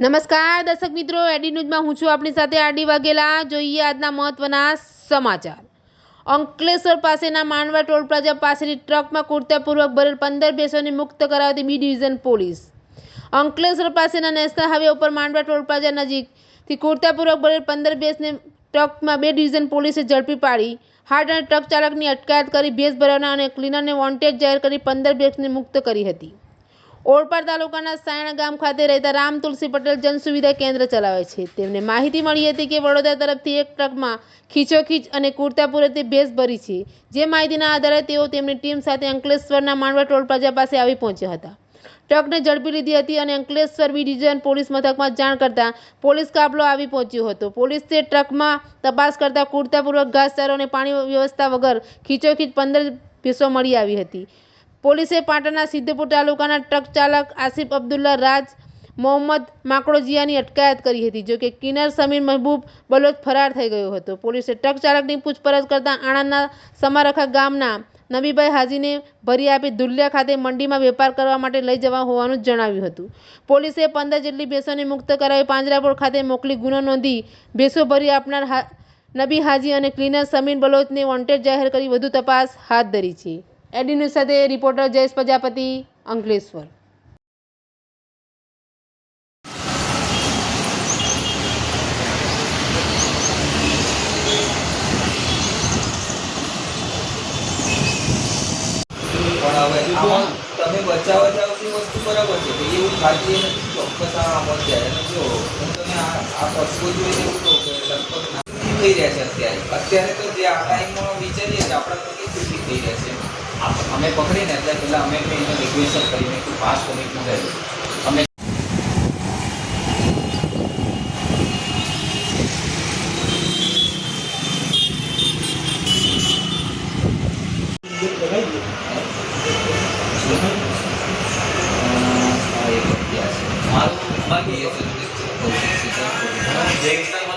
નમસ્કાર, દર્શક મિત્રો. એડી ન્યૂઝમાં હું છું આપણી સાથે આડી વાઘેલા. જોઈએ આજના મહત્વના સમાચાર. અંકલેશ્વર પાસેના માંડવા ટોલ પ્લાઝા પાસેની ટ્રકમાં કુર્તાપૂર્વક ભરેલ પંદર બેસોને મુક્ત કરાવતી બી ડિવિઝન પોલીસ. અંકલેશ્વર પાસેના નેશનલ હાઈવે ઉપર માંડવા ટોલ પ્લાઝા નજીકથી કુર્તાપૂર્વક ભરેલ પંદર બેસને ટ્રકમાં બે ડિવિઝન પોલીસે ઝડપી પાડી. હાર્ટ અને ટ્રક ચાલકની અટકાયત કરી ભેસ ભરવાના અને ક્લીનરને વોન્ટેડ જાહેર કરી પંદર બેસને મુક્ત કરી હતી. ઓલપાડ તાલુકાના સાયણ ગામ ખાતે રહેતા રામ તુલસી પટેલ જન સુવિધા કેન્દ્ર ચલાવે છે. તેમને માહિતી મળી હતી કે વડોદરા તરફથી એક ટ્રકમાં ખીચોખીચ અને કુર્તાપુરેથી ભેસ ભરી છે. જે માહિતીના આધારે તેઓ તેમની ટીમ સાથે અંકલેશ્વરના માંડવા ટોલ પ્લાઝા પાસે આવી પહોંચ્યા હતા. ટ્રકને ઝડપી લીધી હતી અને અંકલેશ્વર બી ડિવિઝન પોલીસ મથકમાં જાણ કરતા પોલીસ કાફલો આવી પહોંચ્યો હતો. પોલીસે ટ્રકમાં તપાસ કરતા કુર્તાપૂર્વક ઘાસચારો અને પાણી વ્યવસ્થા વગર ખીચોખીચ પંદર ભેસો મળી આવી હતી. પોલીસે પાટણના સિદ્ધપુર તાલુકાના ટ્રક ચાલક આસિફ અબ્દુલ્લા રાજ, મોહમ્મદ માકડોજિયાની અટકાયત કરી હતી જોકે કિનર સમીર મહેબૂબ બલોચ ફરાર થઈ ગયો હતો. પોલીસે ટ્રક ચાલકની પૂછપરછ કરતા આણંદના સમારખા ગામના નબીભાઈ હાજીને ભરી આપી ધુલિયા ખાતે મંડીમાં વેપાર કરવા માટે લઈ જવા હોવાનું જણાવ્યું હતું. પોલીસે પંદર જેટલી ભેંસોને મુક્ત કરાવી પાંજરાપોળ ખાતે મોકલી ગુનો નોંધી ભેંસો ભરી આપનાર નબી હાજી અને ક્લીનર સમીર બલોચને વોન્ટેડ જાહેર કરી વધુ તપાસ હાથ ધરી છે. એડી ન્યૂઝ સાથે રિપોર્ટર જયેશ પ્રજાપતિ, અંકલેશ્વર. અત્યારે. તો જે આ ટાઈમમાં વિચારીએ આપણા તો કેટલી થઈ રહ્યા છે અમે પકડીને એટલે પહેલાં અમે કંઈ એને રિક્વેસ્ટ કરીને કે પાસ કરી પૂછાયું અમે મારું બાકી જય